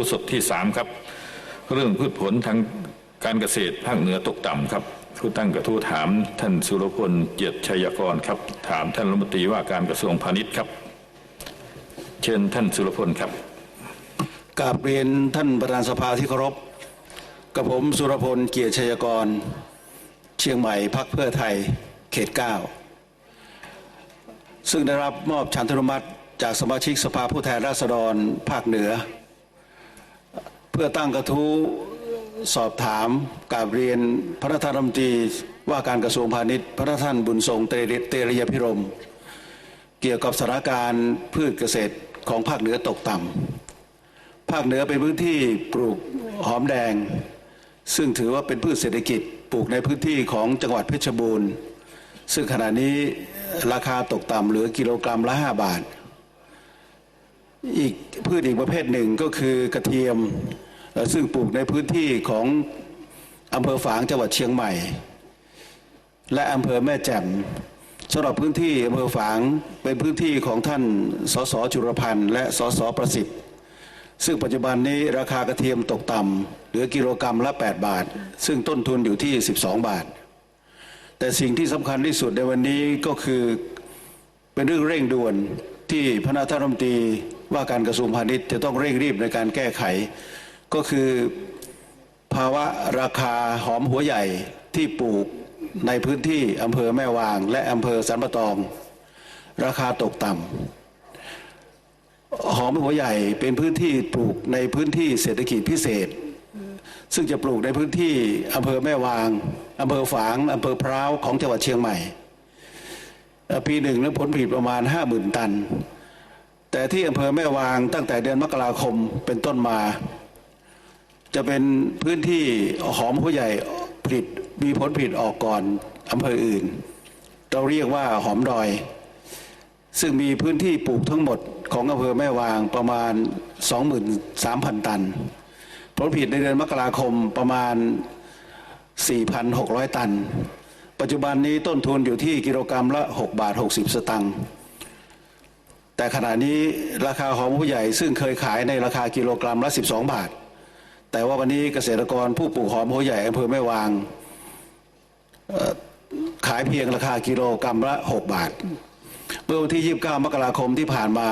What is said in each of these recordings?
ผู้สดที่สามครับ เรื่องพืชผลทางการเกษตรภาคเหนือตกต่ำครับผู้ตั้งกระทู้ถามท่านสุรพลเกียรติชัยกรครับ ถามท่านรัฐมนตรีว่าการกระทรวงพาณิชย์ครับ เชิญท่านสุรพลครับกราบเรียนท่านประธานสภาที่เคารพกับผมสุรพลเกียรติชัยกร เชียงใหม่พักเพื่อไทยเขต9ซึ่งได้รับมอบฉันทนุมัติจากสมาชิกสภาผู้แทนราษฎรภาคเหนือ พื่อตั้งกระทู้สอบถามกาบเรียนพระท่านรัฐมนตรีว่าการกระทรวงพาณิชย์ พระท่านบุญทรงเตรเตระยพิรม เกี่ยวกับสถานการณ์พืชเกษตรของภาคเหนือตกต่ำภาคเหนือเป็นพื้นที่ปลูกหอมแดง ซึ่งถือว่าเป็นพืชเศรษฐกิจปลูกในพื้นที่ของจังหวัดเพชรบูรณ์ ซึ่งขณะนี้ราคาตกต่ำเหลือกิโลกรัมละ 5 บาท อีกพืชอีกประเภทหนึ่งก็คือกระเทียม ซึ่งปลูกในพื้นที่ของอำเภอฝางจังหวัดเชียงใหม่ และอำเภอแม่แจ่มสำหรับพื้นที่อำเภอฝางเป็นพื้นที่ของท่านสสจุรพันธ์และสสประสิทธิ์ ซึ่งปัจจุบันนี้ราคากระเทียมตกต่ำเหลือกิโลกรรัมละ 8 บาท ซึ่งต้นทุนอยู่ที่ 12 บาท แต่สิ่งที่สำคัญที่สุดในวันนี้ก็คือเป็นเรื่องเร่งด่วนที่พระนาท่านรัฐมนตรีว่าการกระทรวงพาณิชย์จะต้องเร่งรีบในการแก้ไข ก็คือภาวะราคาหอมหัวใหญ่ที่ปลูกในพื้นที่อำเภอแม่วางและอำเภอสันปะตอง ราคาตกต่ำหอมหัวใหญ่เป็นพื้นที่ปลูกในพื้นที่เศรษฐกิจพิเศษ ซึ่งจะปลูกในพื้นที่อำเภอแม่วางอำเภอฝางอำเภอพร้าวของจังหวัดเชียงใหม่ ปีหนึ่งนั้นผลผลิตประมาณ 50,000 ตัน แต่ที่อำเภอแม่วางตั้งแต่เดือนมกราคมเป็นต้นมา จะเป็นพื้นที่หอมหัวใหญ่ผลิตมีผลผลิตออกก่อนอำเภออื่น เราเรียกว่าหอมดอย ซึ่งมีพื้นที่ปลูกทั้งหมดของอำเภอแม่วางประมาณ 23,000 ตัน ผลผลิตในเดือนมกราคมประมาณ 4,600 ตัน ปัจจุบันนี้ต้นทุนอยู่ที่กิโลกรรัมละ 6 บาท 60 สตังค์แต่ขณะนี้ราคาหอมผู้ใหญ่ซึ่งเคยขายในราคากิโลกรัมละ 12 บาท แต่ว่าวันนี้เกษตรกรผู้ปลูกหอมหัวใหญ่อำเภอแม่วางขายเพียงราคากิโลกรัมละ 6 บาท เมื่อวันที่ 29 มกราคมที่ผ่านมา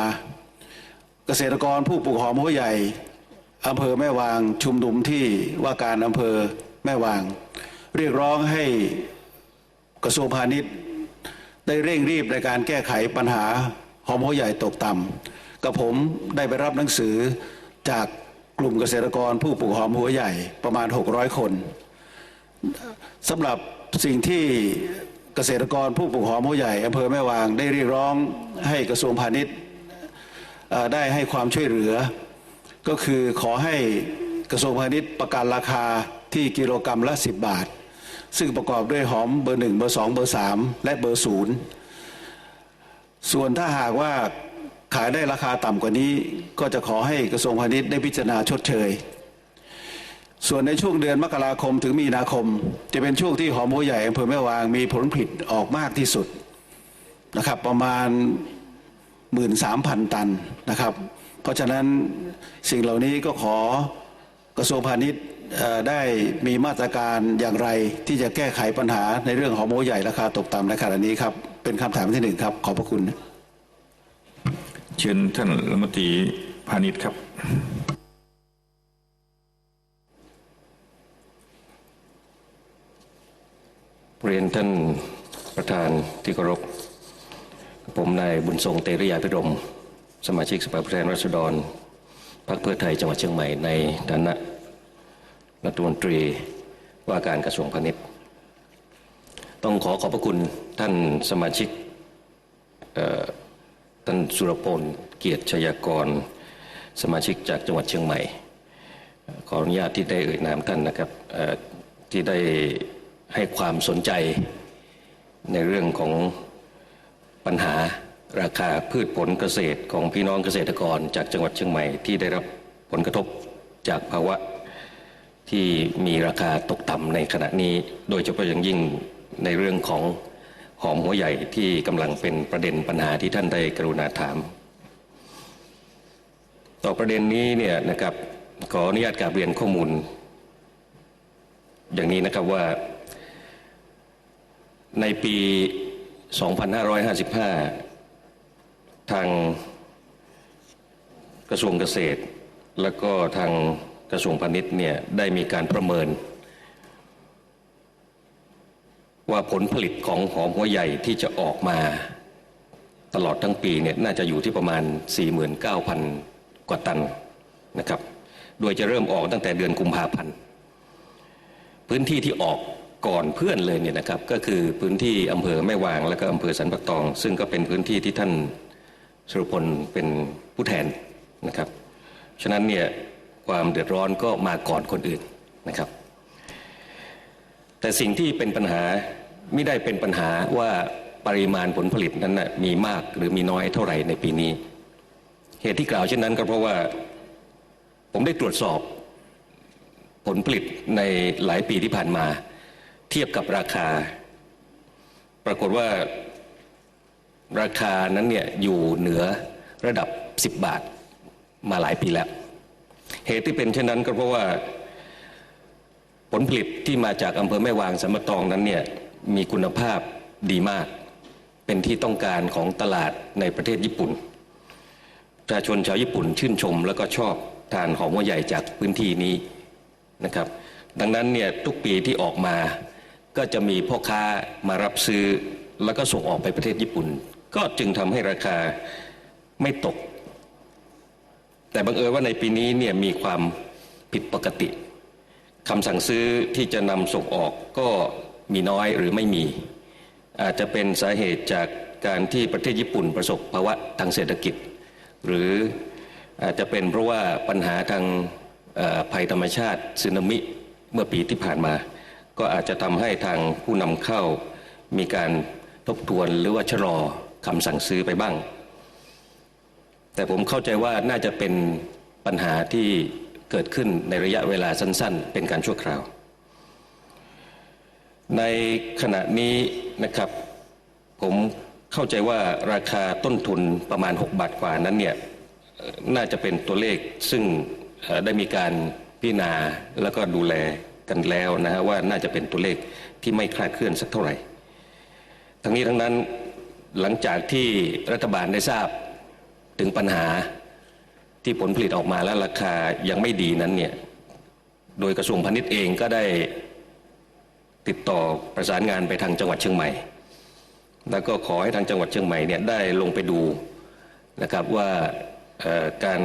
เกษตรกรผู้ปลูกหอมหัวใหญ่อำเภอแม่วางชุมนุมที่ว่าการอำเภอแม่วาง เรียกร้องให้กระทรวงพาณิชย์ ได้เร่งรีบในการแก้ไขปัญหาหอมหัวใหญ่ตกต่ำกับผมได้ไปรับหนังสือจาก กลุ่มเกษตรกรผู้ปลูกหอมหัวใหญ่ประมาณ 600 คนสำหรับสิ่งที่เกษตรกรผู้ปลูกหอมหัวใหญ่อำเภอแม่วางได้เรียกร้องให้กระทรวงพาณิชย์ได้ให้ความช่วยเหลือ ก็คือขอให้กระทรวงพาณิชย์ประกันราคาที่กิโลกรรัมละ 10 บาท ซึ่งประกอบด้วยหอมเบอร์หนึ่งเบอร์สองเบอร์สามและเบอร์ศูนย์ส่วนถ้าหากว่า ขายได้ราคาต่ำกว่านี้ ก็จะขอให้กระทรวงพาณิชย์ได้พิจารณาชดเชย ส่วนในช่วงเดือนมกราคมถึงมีนาคม จะเป็นช่วงที่หอมหัวใหญ่อำเภอแม่วางมีผลผลิตออกมากที่สุดนะครับประมาณ 13,000 ตันนะครับ เพราะฉะนั้นสิ่งเหล่านี้ก็ขอกระทรวงพาณิชย์ได้มีมาตรการอย่างไรที่จะแก้ไขปัญหาในเรื่องของหมูใหญ่ราคาตกต่ำในขณะนี้ครับ เป็นคำถามที่หนึ่งครับ ขอบพระคุณ เชิญท่านรัฐมนตรีพาณิชย์ครับ เรียนท่านประธานที่เคารพ ผมนายบุญทรงเตริยาพิรม สมาชิกสภาผู้แทนราษฎรพรรคเพื่อไทยจังหวัดเชียงใหม่ในฐานะรัฐมนตรีว่าการกระทรวงพาณิชย์ ต้องขอขอบพระคุณท่านสมาชิก ท่านสุรพลเกียรติชยากร สมาชิกจากจังหวัดเชียงใหม่ ขออนุญาตที่ได้เอ่ยนามท่านนะครับที่ได้ให้ความสนใจในเรื่องของปัญหาราคาพืชผลเกษตรของพี่น้องเกษตรกรจากจังหวัดเชียงใหม่ที่ได้รับผลกระทบจากภาวะที่มีราคาตกต่ำในขณะนี้ โดยเฉพาะอย่างยิ่งในเรื่องของ หอมหัวใหญ่ที่กำลังเป็นประเด็นปัญหาที่ท่านได้กรุณาถาม ต่อประเด็นนี้เนี่ยนะครับขออนุญาตกราบเรียนข้อมูล อย่างนี้นะครับว่าในปี 2555 ทางกระทรวงเกษตร แล้วก็ทางกระทรวงพาณิชย์เนี่ยได้มีการประเมิน ว่าผลผลิตของหอมหัวใหญ่ที่จะออกมา ตลอดทั้งปีเนี่ยน่าจะอยู่ที่ประมาณ 49,000 กว่าตันนะครับ โดยจะเริ่มออกตั้งแต่เดือนกุมภาพันธ์ พื้นที่ที่ออกก่อนเพื่อนเลยเนี่ยนะครับ ก็คือพื้นที่อำเภอแม่วางและก็อำเภอสันปะตอง ซึ่งก็เป็นพื้นที่ที่ท่านสุรพลเป็นผู้แทนนะครับ ฉะนั้นเนี่ยความเดือดร้อนก็มาก่อนคนอื่นนะครับ แต่สิ่งที่เป็นปัญหาไม่ได้เป็นปัญหาว่าปริมาณผลผลิตนั้นนะมีมากหรือมีน้อยเท่าไหร่ในปีนี้ เหตุที่กล่าวเช่นนั้นก็เพราะว่าผมได้ตรวจสอบผลผลิตในหลายปีที่ผ่านมา เทียบกับราคา ปรากฏว่าราคานั้นเนี่ยอยู่เหนือระดับ 10 บาทมาหลายปีแล้ว เหตุที่เป็นเช่นนั้นก็เพราะว่า ผลผลิตที่มาจากอำเภอแม่วางสัมมะตองนั้นเนี่ยมีคุณภาพดีมาก เป็นที่ต้องการของตลาดในประเทศญี่ปุ่นประชาชนชาวญี่ปุ่นชื่นชม แล้วก็ชอบทานหอมหัวใหญ่จากพื้นที่นี้นะครับ ดังนั้นเนี่ยทุกปีที่ออกมาก็จะมีพ่อค้ามารับซื้อแล้วก็ส่งออกไปประเทศญี่ปุ่น ก็จึงทำให้ราคาไม่ตก แต่บังเอิญว่าในปีนี้เนี่ยมีความผิดปกติ คำสั่งซื้อที่จะนำส่งออกก็มีน้อยหรือไม่มี อาจจะเป็นสาเหตุจากการที่ประเทศญี่ปุ่นประสบภาวะทางเศรษฐกิจ หรืออาจจะเป็นเพราะว่าปัญหาทางภัยธรรมชาติสึนามิเมื่อปีที่ผ่านมา ก็อาจจะทำให้ทางผู้นำเข้ามีการทบทวนหรือว่าชะลอคำสั่งซื้อไปบ้าง แต่ผมเข้าใจว่าน่าจะเป็นปัญหาที่ กิดขึ้นในระยะเวลาสั้นๆ เป็นการชั่วคราว ในขณะนี้นะครับ ผมเข้าใจว่าราคาต้นทุนประมาณ 6 บาทกว่านั้นเนี่ยน่าจะเป็นตัวเลขซึ่งได้มีการพิจารณาแล้วก็ดูแลกันแล้วนะฮะว่าน่าจะเป็นตัวเลขที่ไม่คลาดเคลื่อนสักเท่าไหร่ ทั้งนี้ทั้งนั้นหลังจากที่รัฐบาลได้ทราบถึงปัญหา ที่ผลผลิตออกมาแล้วราคายังไม่ดีนั้นเนี่ยโดยกระทรวงพาณิชย์เองก็ได้ติดต่อประสานงานไปทางจังหวัดเชียงใหม่ แล้วก็ขอให้ทางจังหวัดเชียงใหม่เนี่ยได้ลงไปดูนะครับว่าการ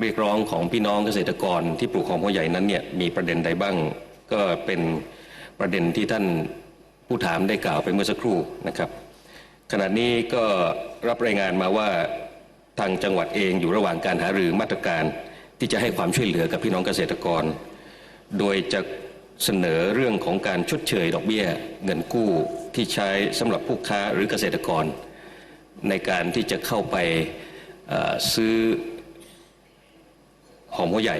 เรียกร้องของพี่น้องเกษตรกรที่ปลูกของหัวใหญ่นั้นเนี่ยมีประเด็นใดบ้าง ก็เป็นประเด็นที่ท่านผู้ถามได้กล่าวไปเมื่อสักครู่นะครับ ขณะนี้ก็รับรายงานมาว่า ทางจังหวัดเองอยู่ระหว่างการหารือมาตรการที่จะให้ความช่วยเหลือกับพี่น้องเกษตรกร โดยจะเสนอเรื่องของการชดเชยดอกเบี้ย เงินกู้ที่ใช้สำหรับผู้ค้าหรือเกษตรกร ในการที่จะเข้าไปซื้อหอมหัวใหญ่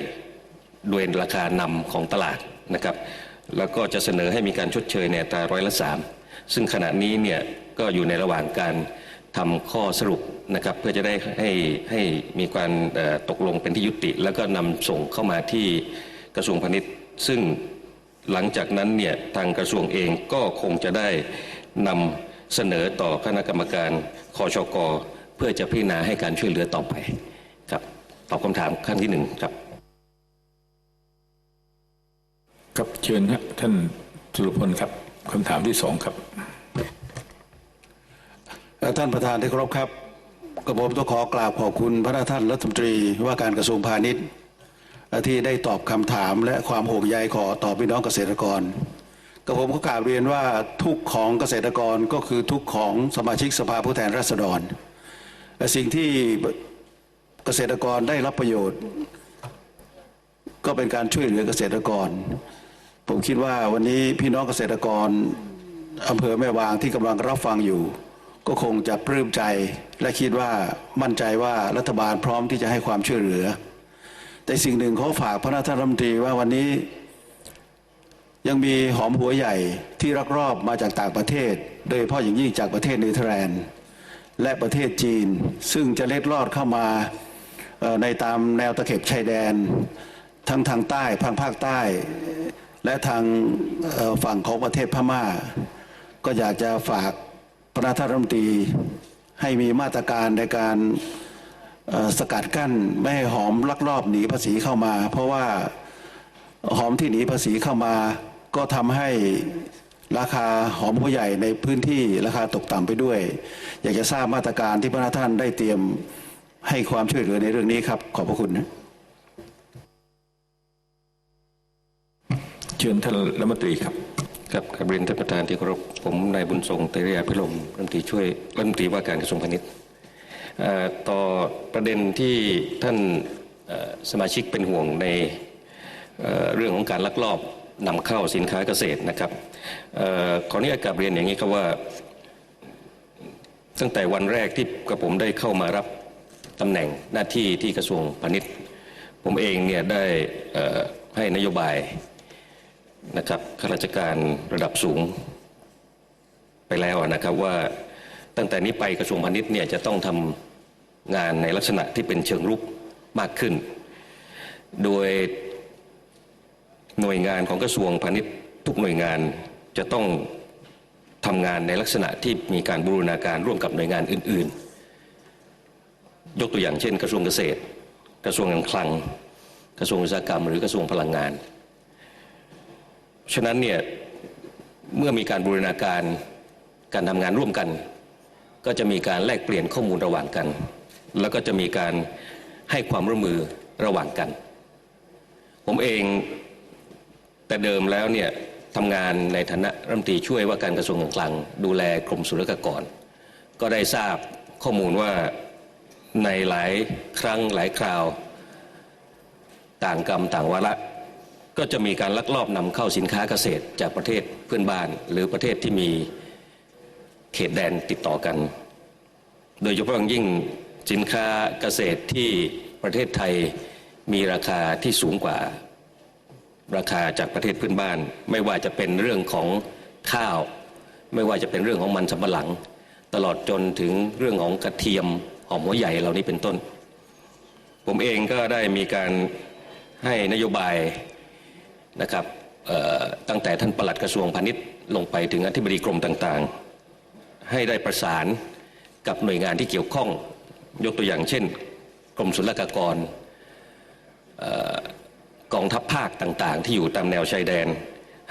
ด้วยราคานำของตลาดนะครับแล้วก็จะเสนอให้มีการชดเชยในตราร้อยละสามซึ่งขณะนี้เนี่ยก็อยู่ในระหว่างการ ทำข้อสรุปนะครับเพื่อจะได้ให้ให้มีการตกลงเป็นที่ยุติ แล้วก็นำส่งเข้ามาที่กระทรวงพาณิชย์ ซึ่งหลังจากนั้นเนี่ยทางกระทรวงเองก็คงจะได้นำเสนอต่อคณะกรรมการคอชกเพื่อจะพิจารณาให้การช่วยเหลือต่อไปครับตอบคำถามขั้นที่หนึ่งครับครับเชิญฮะท่านสุรพลครับคำถามที่สองครับ ท่านประธานที่เคารพครับกระผมต้องขอกราบขอบคุณพระท่านรัฐมนตรีว่าการกระทรวงพาณิชย์ ที่ได้ตอบคำถามและความห่วงใยขอต่อพี่น้องเกษตรกรกระผมก็กราบเรียนว่าทุกของเกษตรกรก็คือทุกข์ของสมาชิกสภาผู้แทนราษฎรและสิ่งที่เกษตรกรได้รับประโยชน์ ก็เป็นการช่วยเหลือเกษตรกร ผมคิดว่าวันนี้พี่น้องเกษตรกรอำเภอแม่วางที่กำลังรับฟังอยู่ ก็คงจะปลื้มใจและคิดว่ามั่นใจว่ารัฐบาลพร้อมที่จะให้ความช่วยเหลือ แต่สิ่งหนึ่งขอฝากพระท่านรัฐมนตรีว่าวันนี้ ยังมีหอมหัวใหญ่ที่รักรอบมาจากต่างประเทศ โดยเฉพาะอย่างยิ่งจากประเทศเนเธอร์แลนด์และประเทศจีน ซึ่งจะเล็ดลอดเข้ามาในตามแนวตะเข็บชายแดน ทั้งทางใต้ทางภาคใต้ และทางฝั่งของประเทศพม่า ก็อยากจะฝาก พระนานรัฐมนตรีให้มีมาตรการในการสกัดกั้นไม่ให้หอมลักลอบหนีภาษีเข้ามา เพราะว่าหอมที่หนีภาษีเข้ามา ก็ทำให้ราคาหอมหัวใหญ่ในพื้นที่ราคาตกต่ำไปด้วย อยากจะทราบมาตรการที่พระนาท่านได้เตรียมให้ความช่วยเหลือในเรื่องนี้ครับ ขอบพระคุณนะเชิญท่านรัฐมนตรีครับ ครับกราบเรียนท่านประธานที่เคารพผมนายบุญทรงเตรียพิรมรัฐมนตรีช่วยรัฐมนตรีว่าการกระทรวงพาณิชย์ต่อประเด็นที่ท่านสมาชิกเป็นห่วงในเเรื่องของการลักลอบนำเข้าสินค้าเกษตรนะครับออขออนุญาตกราบเรียนอย่างนี้ครับว่า ตั้งแต่วันแรกที่กระผมได้เข้ามารับตำแหน่งหน้าที่ที่กระทรวงพาณิชย์ ผมเองเนี่ยได้ให้นโยบาย นะครับข้าราชการระดับสูงไปแล้วนะครับว่าตั้งแต่นี้ไปกระทรวงพาณิชย์เนี่ยจะต้องทำงานในลักษณะที่เป็นเชิงรุกมากขึ้น โดยหน่วยงานของกระทรวงพาณิชย์ทุกหน่วยงานจะต้องทำงานในลักษณะที่มีการบูรณาการร่วมกับหน่วยงานอื่น ๆ ยกตัวอย่างเช่น กระทรวงเกษตร กระทรวงการคลัง กระทรวงอุตสาหกรรม หรือกระทรวงพลังงาน ฉะนั้นเนี่ยเมื่อมีการบูรณาการการทำงานร่วมกัน ก็จะมีการแลกเปลี่ยนข้อมูลระหว่างกัน แล้วก็จะมีการให้ความร่วมมือระหว่างกัน ผมเองแต่เดิมแล้วเนี่ยทำงานในฐานะรัฐมนตรีช่วยว่าการกระทรวงการคลัง ดูแลกรมศุลกากร ก็ได้ทราบข้อมูลว่าในหลายครั้งหลายคราว ต่างกรรมต่างวาระ ก็จะมีการลักลอบนำเข้าสินค้าเกษตรจากประเทศเพื่อนบ้าน หรือประเทศที่มีเขตแดนติดต่อกัน โดยเฉพาะอย่างยิ่งสินค้าเกษตรที่ประเทศไทยมีราคาที่สูงกว่า ราคาจากประเทศเพื่อนบ้าน ไม่ว่าจะเป็นเรื่องของข้าว ไม่ว่าจะเป็นเรื่องของมันสำปะหลัง ตลอดจนถึงเรื่องของกระเทียมหอมหัวใหญ่เหล่านี้เป็นต้น ผมเองก็ได้มีการให้นโยบาย นะครับตั้งแต่ท่านปลัดกระทรวงพาณิชย์ลงไปถึงอธิบดีกรมต่างๆ ให้ได้ประสานกับหน่วยงานที่เกี่ยวข้องยกตัวอย่างเช่น กรมศุลกากรกองทัพภาคต่างๆ ที่อยู่ตามแนวชายแดน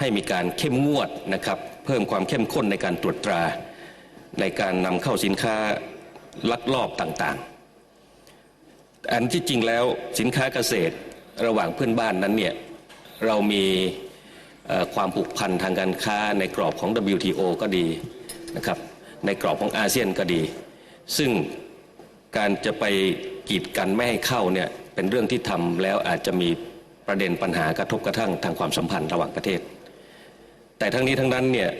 ให้มีการเข้มงวดนะครับเพิ่มความเข้มข้นในการตรวจตรา ในการนำเข้าสินค้าลักลอบต่างๆ อันที่จริงแล้วสินค้าเกษตรระหว่างเพื่อนบ้านนั้นเนี่ย เรามีความผูกพันทางการค้าในกรอบของ WTO ก็ดีนะครับในกรอบของอาเซียนก็ดี ซึ่งการจะไปกีดกันไม่ให้เข้าเนี่ยเป็นเรื่องที่ทำแล้วอาจจะมีประเด็นปัญหากระทบกระทั่งทางความสัมพันธ์ระหว่างประเทศ แต่ทั้งนี้ทั้งนั้นเนี่ย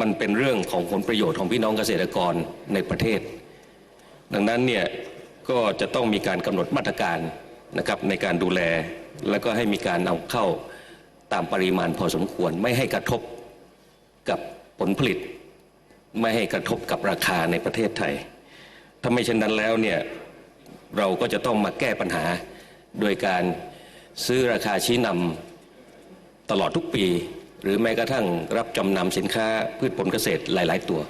มันเป็นเรื่องของผลประโยชน์ของพี่น้องเกษตรกรในประเทศ ดังนั้นเนี่ยก็จะต้องมีการกำหนดมาตรการนะครับในการดูแล แล้วก็ให้มีการเอาเข้า ตามปริมาณพอสมควร ไม่ให้กระทบกับผลผลิต ไม่ให้กระทบกับราคาในประเทศไทย ถ้าไม่เช่นนั้นแล้วเนี่ยเราก็จะต้องมาแก้ปัญหาโดยการซื้อราคาชี้นำตลอดทุกปี หรือแม้กระทั่งรับจำนำสินค้าพืชผลเกษตรหลาย ๆ ตัว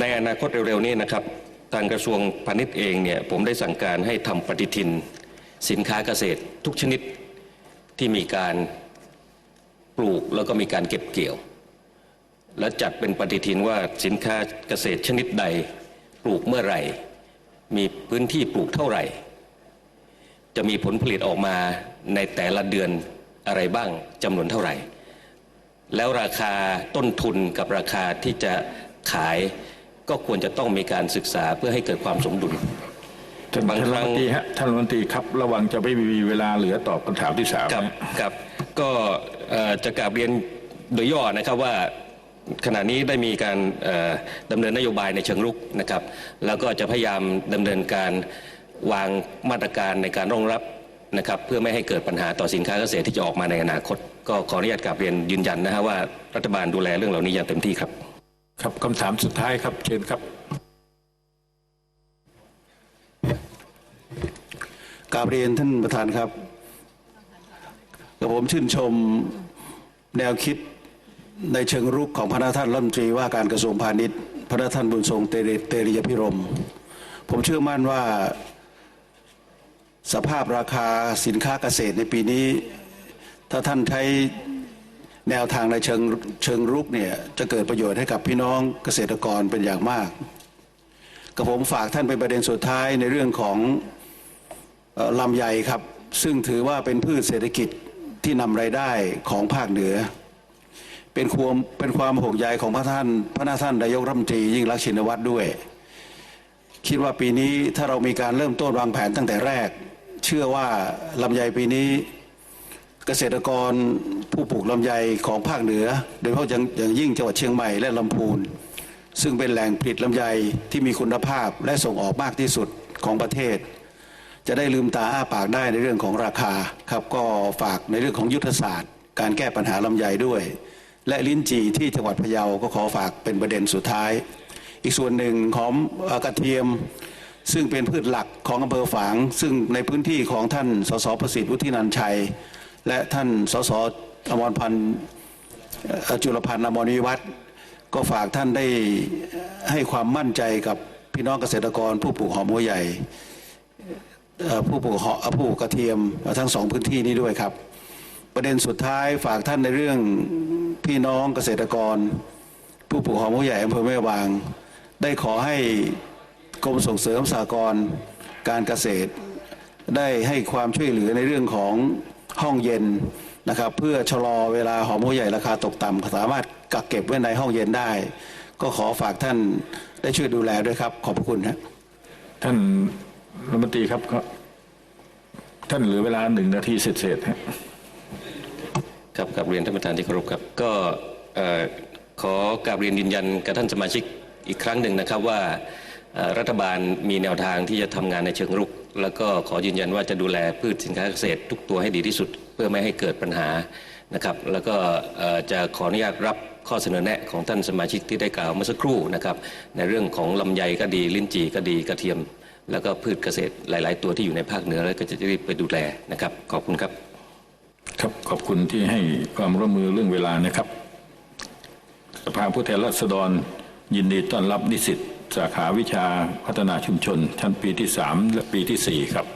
ในอนาคตเร็ว ๆ นี้นะครับ ทางกระทรวงพาณิชย์เองเนี่ยผมได้สั่งการให้ทำปฏิทินสินค้าเกษตรทุกชนิด ที่มีการปลูกแล้วก็มีการเก็บเกี่ยว และจัดเป็นปฏิทินว่าสินค้าเกษตรชนิดใดปลูกเมื่อไหร่ มีพื้นที่ปลูกเท่าไหร่ จะมีผลผลิตออกมาในแต่ละเดือนอะไรบ้างจำนวนเท่าไหร่ แล้วราคาต้นทุนกับราคาที่จะขายก็ควรจะต้องมีการศึกษาเพื่อให้เกิดความสมดุล ท่านบางท่านครั้รัฐงมนตรีฮะท่านรัฐมนตรีครับ ระวังจะไม่มีเวลาเหลือตอบคำถามที่สามครับนะครับก็เอ่อจะกราบเรียนโดยย่อนะครับว่าขณะนี้ได้มีการเอ่อดำเนินนโยบายในเชิงรุกนะครับ แล้วก็จะพยายามดำเนินการวางมาตรการในการรองรับนะครับ เพื่อไม่ให้เกิดปัญหาต่อสินค้าเกษตรที่จะออกมาในอนาคต ก็ขออนุญาตกราบเรียนยืนยันนะฮะว่ารัฐบาลดูแลเรื่องเหล่านี้อย่างเต็มที่ครับ ครับคำถามสุดท้ายครับเชิญครับ กราบเรียนท่านประธานครับกับผมชื่นชมแนวคิดในเชิงรุกของพระท่านรัฐมนตรีว่าการกระทรวงพาณิชย์ พระท่านบุญทรงเตรเตรียพิรม ผมเชื่อมั่นว่าสภาพราคาสินค้าเกษตรในปีนี้ ถ้าท่านใช้แนวทางในเชิงเชิงรุกเนี่ยจะเกิดประโยชน์ให้กับพี่น้องเกษตรกรเป็นอย่างมากกับผมฝากท่านเป็นประเด็นสุดท้ายในเรื่องของ ลำไยครับ ซึ่งถือว่าเป็นพืชเศรษฐกิจที่นำรายได้ของภาคเหนือ เป็นความเป็นความห่วงใยของพระท่านพระนาท่านนายกรัฐมนตรียิ่งรักชินวัตรด้วย คิดว่าปีนี้ถ้าเรามีการเริ่มต้นวางแผนตั้งแต่แรก เชื่อว่าลำไยปีนี้เกษตรกรผู้ปลูกลำไยของภาคเหนือ โดยเฉพาะอย่างยิ่งจังหวัดเชียงใหม่และลำพูน ซึ่งเป็นแหล่งผลิตลำไยที่มีคุณภาพและส่งออกมากที่สุดของประเทศ จะได้ลืมตาอ้าปากได้ในเรื่องของราคาครับก็ฝากในเรื่องของยุทธศาสตร์ การแก้ปัญหาลำไยด้วย และลิ้นจี่ที่จังหวัดพะเยาก็ขอฝากเป็นประเด็นสุดท้าย อีกส่วนหนึ่งของกระเทียม ซึ่งเป็นพืชหลักของอำเภอฝาง ซึ่งในพื้นที่ของท่านสสประสิทธิ์วุฒินันชัย และท่านสสอมรพันธ์จุลพันธ์อมรวิวัฒน์ก็ฝากท่านได้ให้ความมั่นใจกับพี่น้องเกษตรกรผู้ปลูกหอมหัวใหญ่ ผู้ปลูกเหาะผู้ปลูกกระเทียมทั้งสองพื้นที่นี้ด้วยครับ ประเด็นสุดท้ายฝากท่านในเรื่องพี่น้องเกษตรกร ผู้ปลูกหอมหัวใหญ่อำเภอแม่วาง ได้ขอให้กรมส่งเสริมสหกรณ์การเกษตร ได้ให้ความช่วยเหลือในเรื่องของห้องเย็นนะครับ เพื่อชะลอเวลาหอมหัวใหญ่ราคาตกต่ำสามารถกักเก็บไว้ในห้องเย็นได้ ก็ขอฝากท่านได้ช่วยดูแลด้วยครับ ขอบพระคุณครับท่าน รัฐมนตรีครับก็ท่านเหลือเวลาหนึ่งนาทีเศษๆฮะครับกับเรียนท่านประธานที่เคารพครับ ก็ขอกราบเรียนยืนยันกับท่านสมาชิกอีกครั้งหนึ่งนะครับว่ารัฐบาลมีแนวทางที่จะทำงานในเชิงรุก แล้วก็ขอยืนยันว่าจะดูแลพืชสินค้าเกษตร ทุกตัวให้ดีที่สุด เพื่อไม่ให้เกิดปัญหานะครับแล้วก็จะขออนุญาตรับข้อเสนอแนะของท่านสมาชิกที่ได้กล่าวเมื่อสักครู่นะครับในเรื่องของลำไยก็ดีลิ้นจี่ก็ดีกระเทียม แล้วก็พืชเกษตรหลาย ๆ ตัวที่อยู่ในภาคเหนือแล้วก็จะรีบไปดูแลนะครับ ขอบคุณครับ ครับขอบคุณที่ให้ความร่วมมือเรื่องเวลานะครับสภาผู้แทนราษฎรยินดีต้อนรับนิสิตสาขาวิชาพัฒนาชุมชน ชั้นปีที่ 3 และปีทีสี่4 ครับ